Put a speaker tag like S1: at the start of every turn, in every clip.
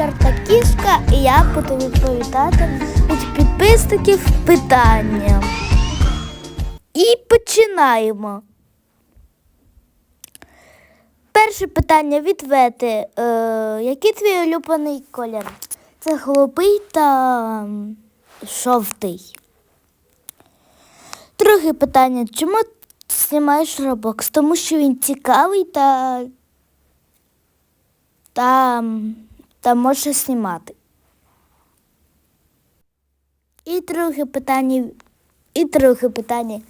S1: чорта кішка, і я буду відповідати від підписників питання. І починаємо. Перше питання від Вети. Е, який твій улюблений колір? Це голубий та жовтий. Друге питання. Чому знімаєш Roblox? Тому що він цікавий та, та, та може знімати. І друге питання. І друге питання.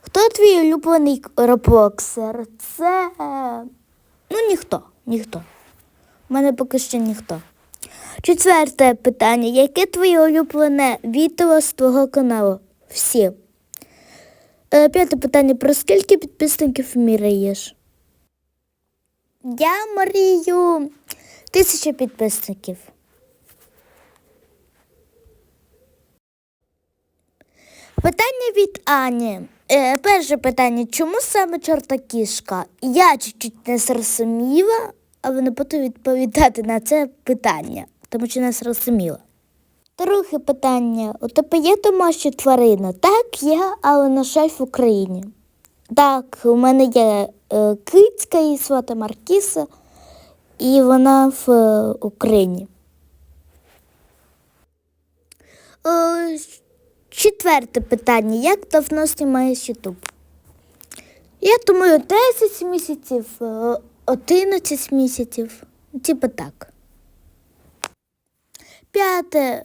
S1: Хто твій улюблений роблоксер? Це. Ну, ніхто. Ніхто. У мене поки що ніхто. Четверте питання. Яке твоє улюблене відео з твого каналу? Всі. Е, П'яте питання. Про скільки підписників міряєш? Я мрію тисяча підписників. Питання від Ані. Е, перше питання: чому саме чорта кішка? Я чуть-чуть не зрозуміла, але не буду відповідати на це питання, тому що не зрозуміла. Друге питання: у тебе є домашня тварина? Так, є, але на жаль, в Україні. Так, у мене є е, кицька, її звати Маркіса, і вона в е, Україні. Е, Четверте питання. Як давно знімаєш Ютуб? Я думаю, 10 місяців, е, 11 місяців. Типа так. П'яте.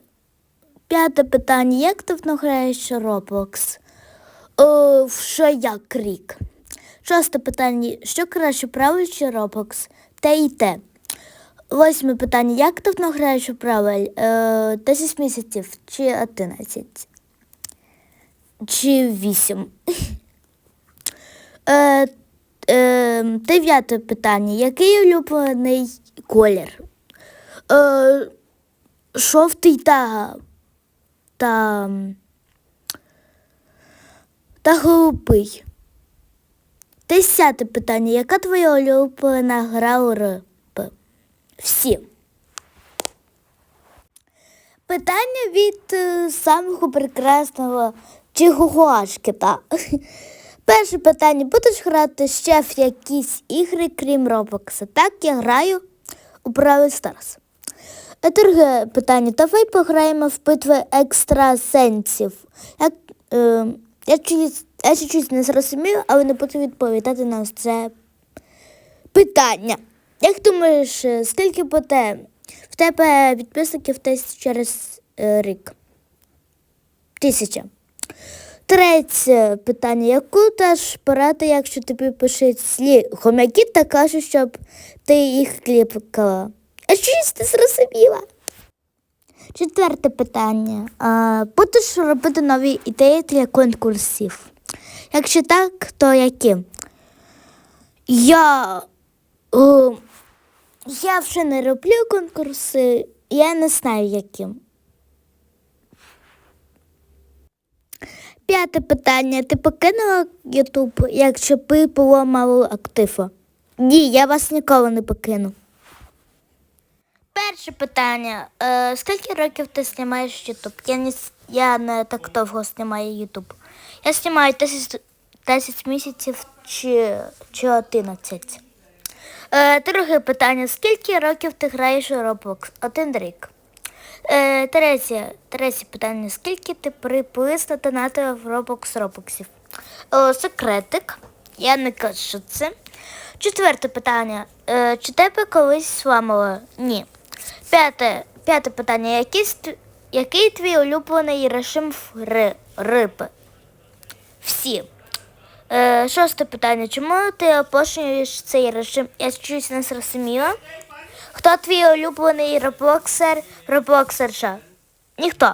S1: П'яте питання. Як давно граєш Roblox? О, що як рік? Шосте питання. Що краще правиль чи Roblox? Те і те. Восьме питання. Як давно граєш у правиль? Е, 10 місяців чи 11? Чи 8? Е, е, дев'яте питання. Який улюблений колір? Е, жовтий та, та, та голубий. Десяте питання. Яка твоя улюблена гра у РП? Всі. Питання від е, самого прекрасного Чигуашкіта. Перше питання. Будеш грати ще в якісь ігри, крім Роблокса? Так, я граю у Stars. А друге питання. Давай пограємо в битви екстрасенсів. Як, е, я, чуть, я ще щось не зрозумів, але не буду відповідати на це питання. Як думаєш, е, скільки буде в тебе підписників десь через е, рік? Тисяча. Третє питання. Яку даш пораду, якщо тобі пишуть слі хомяки та кажуть, щоб ти їх кліпкала? А щось ти зрозуміла? Четверте питання. Будеш робити нові ідеї для конкурсів? Якщо так, то які? Я. О, я вже не роблю конкурси, я не знаю яким. П'яте питання. Ти покинула Ютуб, якщо би було мало активу? Ні, я вас ніколи не покину. Перше питання. Е, скільки років ти знімаєш Ютуб? Я не, я не так довго знімаю Ютуб. Я знімаю 10, 10 місяців чи, чи 11. Е, друге питання. Скільки років ти граєш у Roblox? Один рік. Е, третє, третє питання. Скільки ти приблизно донатив Roblox Роблоксів? О, секретик. Я не кажу це. Четверте питання. Е, чи тебе колись зламало? Ні. П'яте, п'яте питання. Який, який твій улюблений режим риби? Всі. Е, шосте питання. Чому ти опошуєш цей режим? Я щось не зрозуміла. Хто твій улюблений роблоксер, роблоксерша? Ніхто.